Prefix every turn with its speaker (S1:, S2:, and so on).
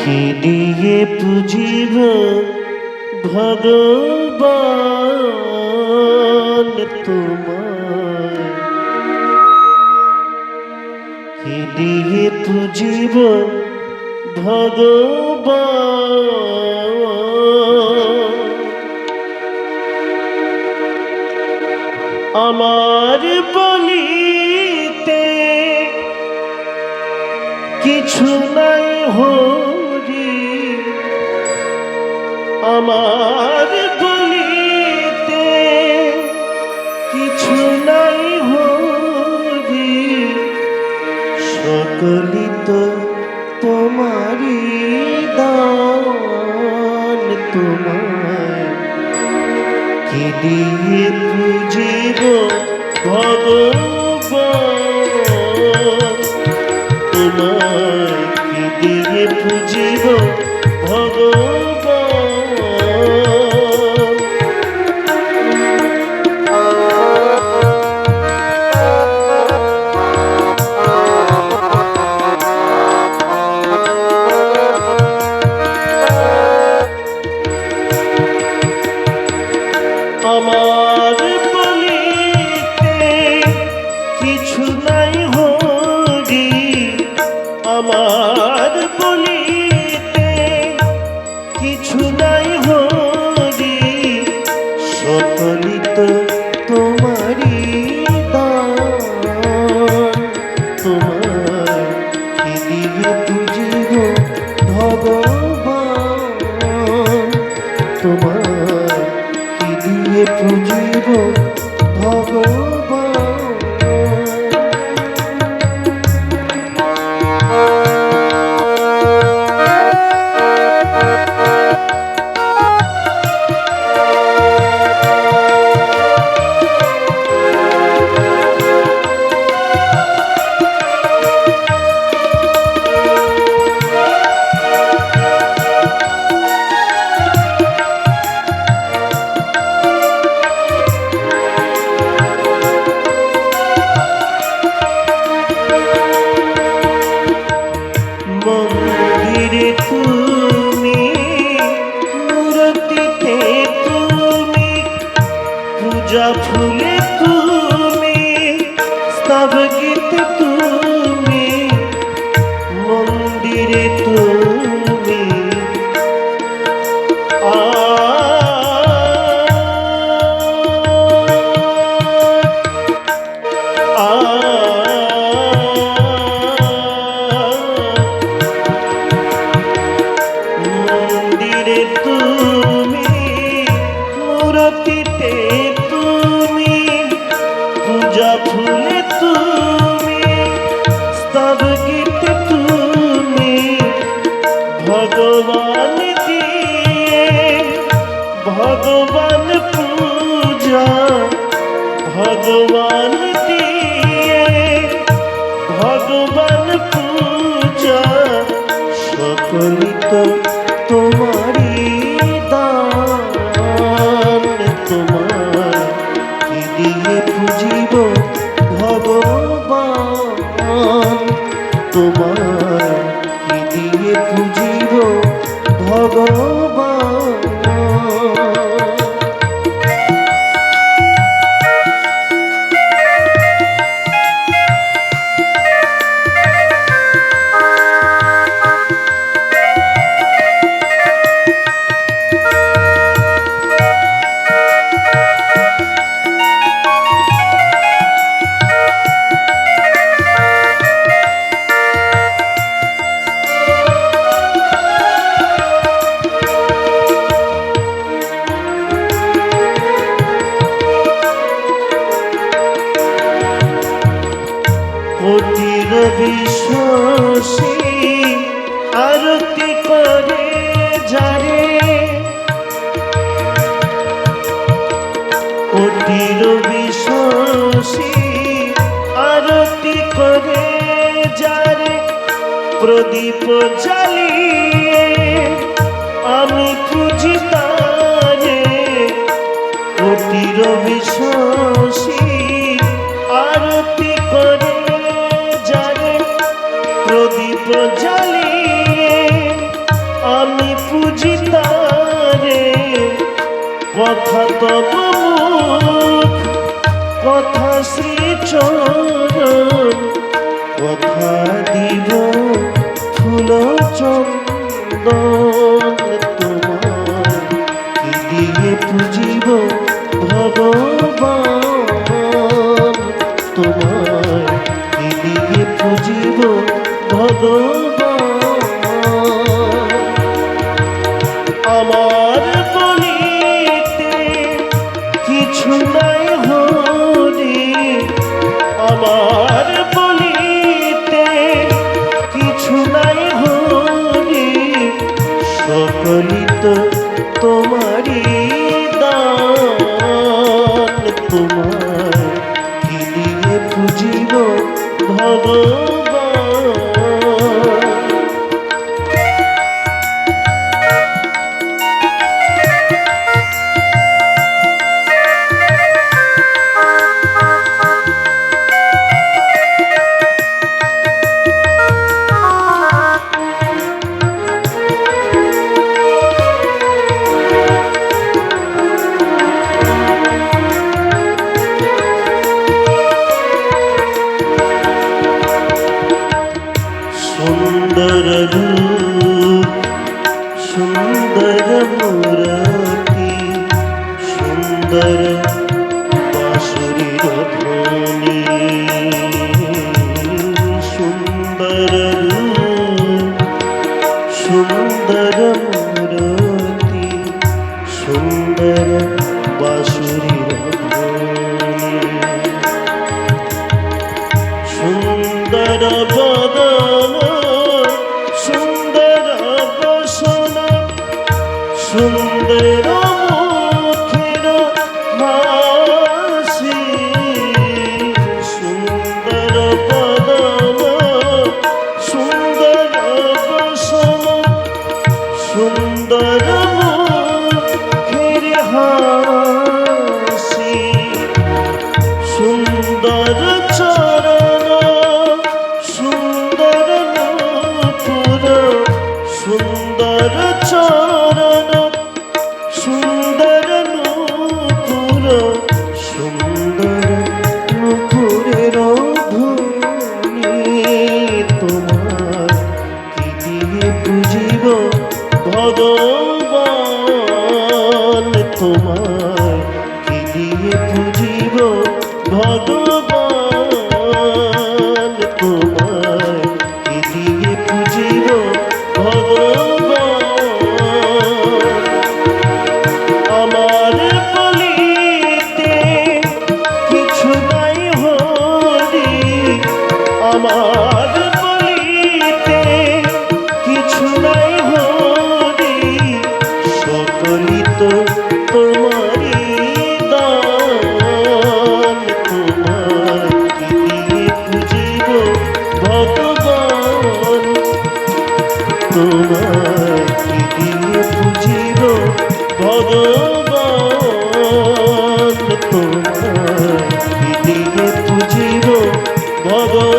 S1: কি দিয়ে পুজিব ভগবান তোমার কি দিয়ে পুজিব ভগবান। আমার বলিতে কিছু নাই হরি আমার বলিতে কিছু নাই হরি সকলি তো তোমারই দান। তোমার কি দিয়ে পুজিব ভগবান? তোমায় কি দিয়ে পুজিব ভগবান? মূরতিতে তুমি পূজা ফুলে তুমি স্তব গীতে তুমি ভগবান দিয়ে ভগবান পূজা ভগবান দিয়ে বিশ্বাসী আরতি করে যারে। অতির বিশ্বাসী আরতি করে যারে। প্রদীপ জ্বালিয়ে আমি পুজি তারে। অতির বিশ্বাসী আরতি করে জলে আমি পুজিতারে কথা তো দান সুন্দর তোমার ভগবান